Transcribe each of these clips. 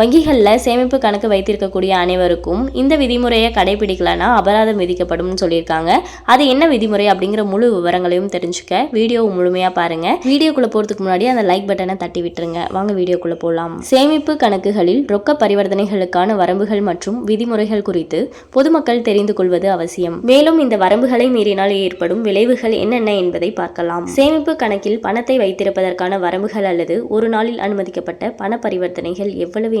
வங்கிகளில் சேமிப்பு கணக்கு வைத்திருக்கக்கூடிய அனைவருக்கும் இந்த விதிமுறையை கடைபிடிக்கலனா அபராதம் விதிக்கப்படும் சொல்லியிருக்காங்க. அது என்ன விதிமுறை அப்படிங்கிற முழு விவரங்களையும் தெரிஞ்சுக்க வீடியோ முழுமையாக பாருங்க. வீடியோக்குள்ளே போகிறதுக்கு முன்னாடி அந்த லைக் பட்டனை தட்டி விட்டுருங்க. வாங்க வீடியோக்குள்ளே போகலாம் சேமிப்பு கணக்குகளில் ரொக்க பரிவர்த்தனைகளுக்கான வரம்புகள் மற்றும் விதிமுறைகள் குறித்து பொதுமக்கள் தெரிந்து கொள்வது அவசியம். மேலும் இந்த வரம்புகளை மீறினால் ஏற்படும் விளைவுகள் என்னென்ன என்பதை பார்க்கலாம். சேமிப்பு கணக்கில் பணத்தை வைத்திருப்பதற்கான வரம்புகள் அல்லது ஒரு நாளில் அனுமதிக்கப்பட்ட பண பரிவர்த்தனைகள் எவ்வளவு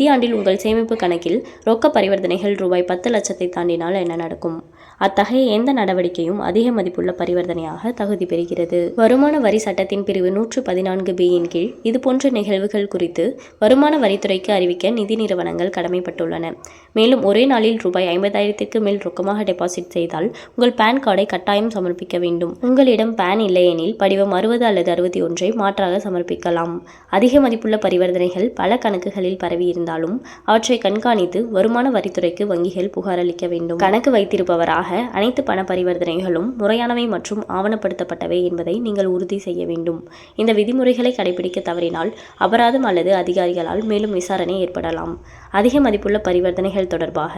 நிதியாண்டில் உங்கள் சேமிப்பு கணக்கில் ரொக்க பரிவர்த்தனைகள் ரூபாய் பத்து லட்சத்தை தாண்டினால் என்ன நடக்கும்? அத்தகைய எந்த நடவடிக்கையும் அதிக மதிப்புள்ள பரிவர்த்தனையாக தகுதி பெறுகிறது. வருமான வரி சட்டத்தின் பிரிவு நூற்று பதினான்கு பியின் கீழ் இதுபோன்ற நிகழ்வுகள் குறித்து வருமான வரித்துறைக்கு அறிவிக்க நிதி நிறுவனங்கள் கடமைப்பட்டுள்ளன. மேலும் ஒரே நாளில் ரூபாய் ஐம்பதாயிரத்திற்கு மேல் ரொக்கமாக டெபாசிட் செய்தால் உங்கள் பான் கார்டை கட்டாயம் சமர்ப்பிக்க வேண்டும். உங்களிடம் பான் இல்லையெனில் படிவம் அறுபது அல்லது அறுபத்தி ஒன்றை மாற்றாக சமர்ப்பிக்கலாம். அதிக மதிப்புள்ள பரிவர்த்தனைகள் பல கணக்குகளில் பரவியிருந்தால் இருந்தாலும் அவற்றை கண்காணித்து வருமான வரித்துறைக்கு வங்கிகள் புகார் அளிக்க வேண்டும். கணக்கு வைத்திருப்பவராக அனைத்து பண பரிவர்த்தனைகளும் முறையானவை மற்றும் ஆவணப்படுத்தப்பட்டவை என்பதை நீங்கள் உறுதி செய்ய வேண்டும். இந்த விதிமுறைகளை கடைபிடிக்க தவறினால் அபராதம் அல்லது அதிகாரிகளால் மேலும் விசாரணை ஏற்படலாம். அதிக மதிப்புள்ள பரிவர்த்தனைகள் தொடர்பாக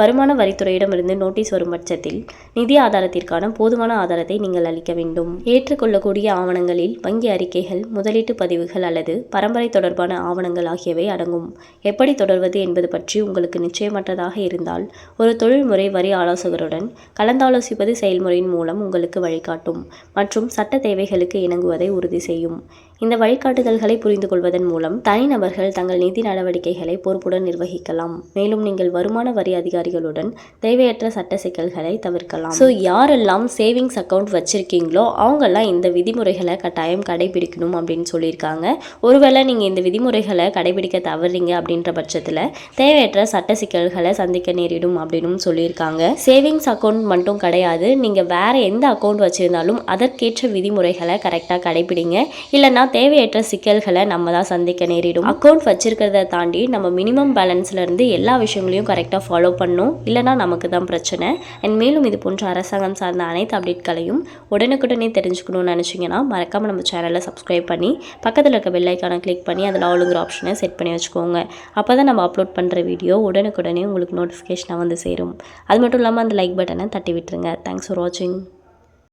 வருமான வரித்துறையிடமிருந்து நோட்டீஸ் வரும் பட்சத்தில் நிதி ஆதாரத்திற்கான போதுமான ஆதாரத்தை நீங்கள் அளிக்க வேண்டும். ஏற்றுக்கொள்ளக்கூடிய ஆவணங்களில் வங்கி அறிக்கைகள் முதலீட்டு பதிவுகள் அல்லது பரம்பரை தொடர்பான ஆவணங்கள் ஆகியவை அடங்கும். எப்படி தொடர்வது என்பது பற்றி உங்களுக்கு நிச்சயமற்றதாக இருந்தால் ஒரு தொழில்முறை வரி ஆலோசகருடன் கலந்தாலோசிப்பது செயல்முறையின் மூலம் உங்களுக்கு வழிகாட்டும் மற்றும் சட்ட தேவைகளுக்கு இணங்குவதை உறுதி செய்யும். இந்த வழிகாட்டுதல்களை புரிந்து கொள்வதன் மூலம் தனிநபர்கள் தங்கள் நிதி நடவடிக்கைகளை பொறுப்புடன் நிர்வகிக்கலாம். மேலும் நீங்கள் வருமான வரி அதிகாரிகளுடன் தேவையற்ற சட்ட சிக்கல்களை தவிர்க்கலாம். ஸோ யாரெல்லாம் சேவிங்ஸ் அக்கௌண்ட் வச்சிருக்கீங்களோ அவங்கெல்லாம் இந்த விதிமுறைகளை கட்டாயம் கடைபிடிக்கணும் அப்படின்னு சொல்லியிருக்காங்க. ஒருவேளை நீங்கள் இந்த விதிமுறைகளை கடைபிடிக்க தவறீங்க அப்படின்ற பட்சத்தில் தேவையற்ற சட்ட சிக்கல்களை சந்திக்க நேரிடும் அப்படின்னு சொல்லியிருக்காங்க. சேவிங்ஸ் அக்கௌண்ட் மட்டும் கிடையாது. நீங்கள் வேறு எந்த அக்கௌண்ட் வச்சுருந்தாலும் அதற்கேற்ற விதிமுறைகளை கரெக்டாக கடைபிடிங்க. இல்லைன்னா தேவையற்ற சிக்கல்களை நம்ம தான் சந்திக்க நேரிடும். அக்கௌண்ட் வச்சிருக்கிறத தாண்டி நம்ம மினிமம் பேலன்ஸ்லேருந்து எல்லா விஷயங்களையும் கரெக்டாக ஃபாலோ பண்ணணும் இல்லைனா நமக்கு தான் பிரச்சனை. அண்ட் மேலும் இது போன்ற அரசாங்கம் சார்ந்த அனைத்து அப்டேட்களையும் உடனுக்குடனே தெரிஞ்சுக்கணும்னு நினச்சிங்கன்னா மறக்காமல் நம்ம சேனலை சப்ஸ்கிரைப் பண்ணி பக்கத்தில் இருக்க பெல்லைக்கான கிளிக் பண்ணி அதில் ஆளுங்கிற ஆப்ஷனை செட் பண்ணி வச்சுக்கோங்க. அப்போ தான் நம்ம அப்லோட் பண்ணுற வீடியோ உடனுக்குடனே உங்களுக்கு நோட்டிஃபிகேஷனாக வந்து சேரும். அது மட்டும் இல்லாமல் அந்த லைக் பட்டனை தட்டி விட்டுருங்க. தேங்க்ஸ் ஃபார் வாட்சிங்